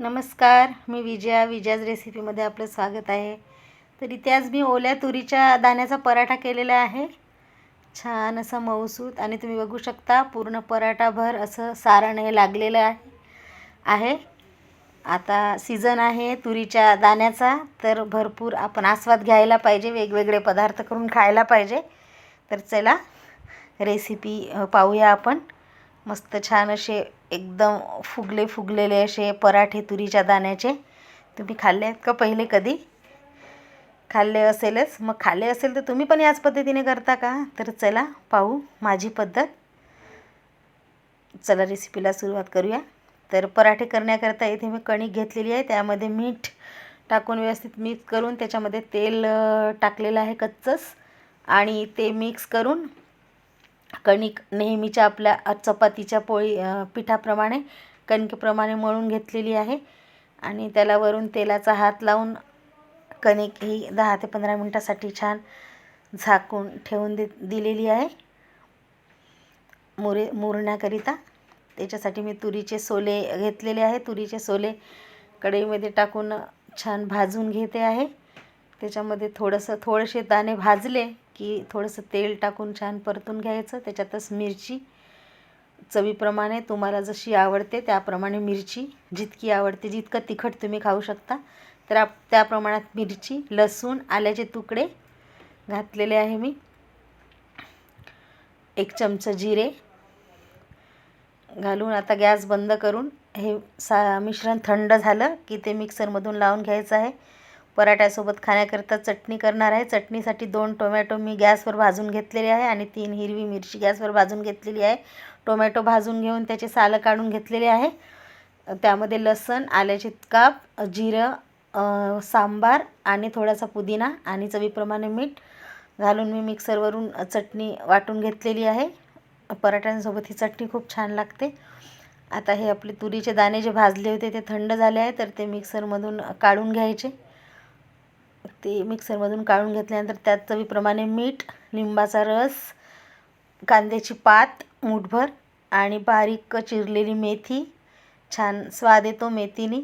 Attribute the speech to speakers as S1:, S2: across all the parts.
S1: नमस्कार मी विजया विजयाज रेसिपीमध्ये आपलं स्वागत आहे. तर इथे आज मी ओल्या तुरीच्या दाण्याचा पराठा केलेला आहे. छान असा मऊसूत आणि तुम्ही बघू शकता पूर्ण पराठाभर असं सारण हे लागलेलं आहे. आहे. आता सीझन आहे तुरीच्या दाण्याचा तर भरपूर आपण आस्वाद घ्यायला पाहिजे वेगवेगळे पदार्थ करून खायला पाहिजे. तर चला रेसिपी पाहूया आपण. मस्त छान असे एकदम फुगले फुगलेले असे पराठे तुरीच्या दाण्याचे. तुम्ही खाल्ले आहेत का पहिले कधी? खाल्ले असेलच. मग खाल्ले असेल तर तुम्ही पण याच पद्धतीने करता का? तर चला पाहू माझी पद्धत. चला रेसिपीला सुरुवात करूया. तर पराठे करण्याकरता इथे मी कणिक घेतलेली आहे. त्यामध्ये मीठ टाकून व्यवस्थित मिक्स करून त्याच्यामध्ये तेल टाकलेलं आहे कच्चंच. आणि ते मिक्स करून कणिक नेहमीच्या आपल्या चपातीच्या पोळी पिठाप्रमाणे कणकेप्रमाणे मळून घेतलेली आहे. आणि त्याला वरून तेलाचा हात लावून कणिक ही दहा ते पंधरा मिनटासाठी छान झाकून ठेवून दे दिलेली आहे. मुरे मुरण्याकरिता. त्याच्यासाठी मी तुरीचे सोले घेतलेले आहे. तुरीचे सोले कढईमध्ये टाकून छान भाजून घेते आहे. त्याच्यामध्ये थोडंसं थोडेसे दाणे भाजले की थोडंसं तेल टाकून छान परतून घ्यायचं. त्याच्यातच मिरची चवीप्रमाणे तुम्हाला जशी आवडते त्याप्रमाणे मिरची जितकी आवडते जितकं तिखट तुम्ही खाऊ शकता. तर त्या प्रमाणात मिरची लसूण आल्याचे तुकडे घातलेले आहे मी. एक चमचा जिरे घालून आता गॅस बंद करून हे सा मिश्रण थंड झालं की ते मिक्सरमधून लावून घ्यायचं आहे. पराठ्यासोबत खाण्याकरिता चटणी करणार आहे. चटणीसाठी दोन टोमॅटो मी गॅसवर भाजून घेतलेले आहे आणि तीन हिरवी मिरची गॅसवर भाजून घेतलेली आहे. टोमॅटो भाजून घेऊन त्याचे सालं काढून घेतलेले आहे. त्यामध्ये लसण आल्याचे काप जिरं सांबार आणि थोडासा पुदिना आणि चवीप्रमाणे मीठ घालून मी मिक्सरवरून चटणी वाटून घेतलेली आहे. पराठ्यांसोबत ही चटणी खूप छान लागते. आता हे आपले तुरीचे दाणे जे भाजले होते ते थंड झाले आहे तर ते मिक्सरमधून काढून घ्यायचे. ते मिक्सरमधून काढून घेतल्यानंतर त्यात चवीप्रमाणे मीठ लिंबाचा रस कांद्याची पात मूठभर आणि बारीक चिरलेली मेथी. छान स्वाद येतो मेथीनी.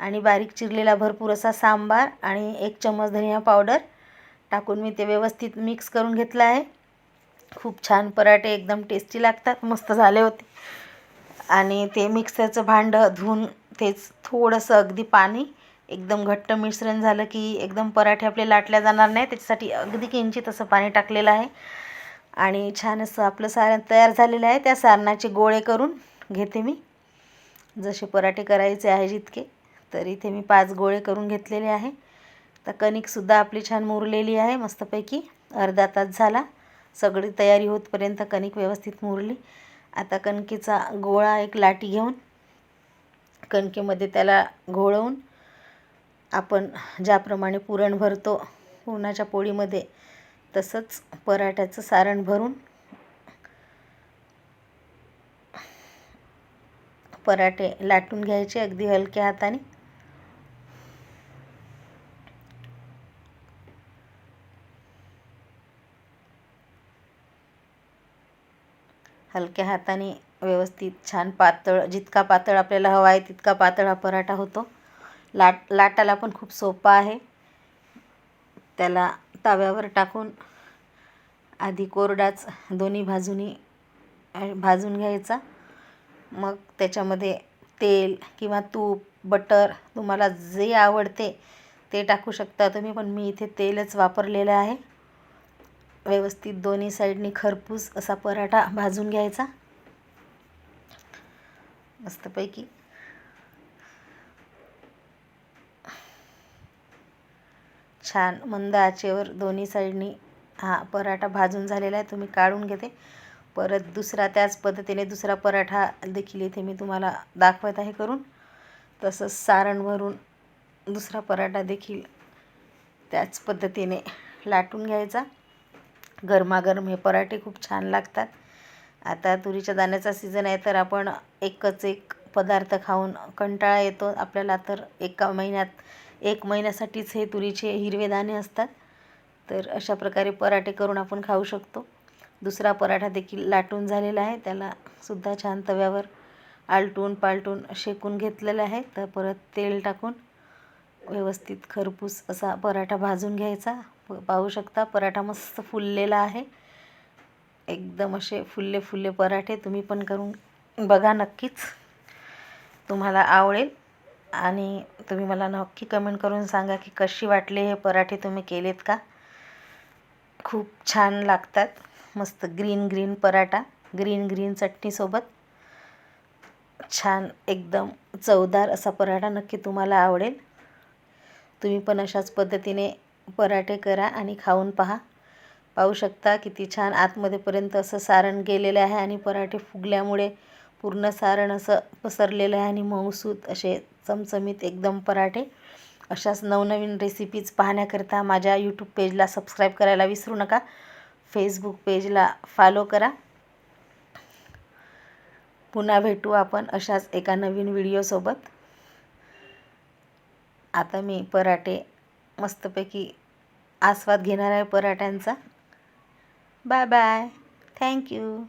S1: आणि बारीक चिरलेला भरपूर असा सांबार आणि एक चम्मच धनिया पावडर टाकून मी ते व्यवस्थित मिक्स करून घेतलं आहे. खूप छान पराठे एकदम टेस्टी लागतात. मस्त झाले होते. आणि ते मिक्सरचं भांडं धुवून तेच थोडंसं अगदी पाणी एकदम घट्ट मिश्रण झालं की एकदम पराठे आपले लाटल्या जाणार नाही त्याच्यासाठी अगदी किंचित असं पाणी टाकलेलं आहे. आणि छान असं आपलं सारण तयार झालेलं आहे. त्या सारणाचे गोळे करून घेते मी. जसे पराठे करायचे आहे जितके तर इथे मी पाच गोळे करून घेतलेले आहे. तर कणिकसुद्धा आपली छान मुरलेली आहे. मस्तपैकी अर्धा तास झाला. सगळी तयारी होतपर्यंत कणिक व्यवस्थित मुरली. आता कणकेचा गोळा एक लाटी घेऊन कणकेमध्ये त्याला घोळवून आपण ज्याप्रमाणे पुरण भरतो पुरणाच्या पोळीमध्ये तसंच पराठ्याचं सारण भरून पराठे लाटून घ्यायचे अगदी हलक्या हाताने. हलक्या हाताने व्यवस्थित छान पातळ जितका पातळ आपल्याला हवा आहे तितका पातळ हा पराठा होतो. लाट लाटायला पण खूप सोपा आहे. त्याला तव्यावर टाकून आधी कोरडाच दोन्ही बाजूनी भाजून घ्यायचा. मग त्याच्यामध्ये तेल किंवा तूप बटर तुम्हाला जे आवडते ते टाकू शकता तुम्ही पण मी इथे तेलच वापरलेलं आहे. व्यवस्थित दोन्ही साईडनी खरपूस असा पराठा भाजून घ्यायचा. मस्तपैकी छान मंद आचेवर दोन्ही साईडनी हा पराठा भाजून झालेला आहे. तुम्ही काढून घेते. परत दुसरा त्याच पद्धतीने दुसरा पराठा देखील इथे मी तुम्हाला दाखवत आहे करून. तसंच सारण भरून दुसरा पराठा देखील त्याच पद्धतीने लाटून घ्यायचा. गरमागरम हे पराठे खूप छान लागतात. आता तुरीच्या दाण्याचा सीझन आहे तर आपण एकच एक पदार्थ खाऊन कंटाळा येतो. आपल्याला तर एका महिन्यात एक महिन्यासाठीच हे तुरीचे हिरवे दाणे असतात. तर अशा प्रकारे पराठे करून आपण खाऊ शकतो. दुसरा पराठा देखील लाटून झालेला आहे. त्याला सुद्धा छान तव्यावर आलटून पालटून शेकून घेतलेलं आहे. तर परत तेल टाकून व्यवस्थित खरपूस असा पराठा भाजून घ्यायचा. प पाहू शकता पराठा मस्त फुललेला आहे. एकदम असे फुल्ले फुल्ले पराठे तुम्ही पण करून बघा नक्कीच. तुम्हाला आवडेल. आणि तुम्ही मला नक्की कमेंट करून सांगा की कशी वाटले हे पराठे तुम्ही केलेत का? खूप छान लागतात. मस्त green green paratha green green चटणीसोबत छान एकदम चवदार असा पराठा नक्की तुम्हाला आवडेल. तुम्ही पण अशाच पद्धतीने पराठे करा आणि खाऊन पहा. पाहू शकता किती छान आतमध्येपर्यंत असं सारण गेलेलं आहे आणि पराठे फुगल्यामुळे पूर्ण सारण असं पसरलेलं आहे आणि मऊसूत असे चमचमीत एकदम पराठे. अशाच नवनवीन रेसिपीज पाहण्याकरता माझ्या यूट्यूब पेजला सबस्क्राईब करायला विसरू नका. फेसबुक पेजला फॉलो करा. पुन्हा भेटू आपण अशाच एका नवीन व्हिडिओसोबत आता मी पराठे मस्तपैकी आस्वाद घेणार आहे पराठ्यांचा. Bye bye thank you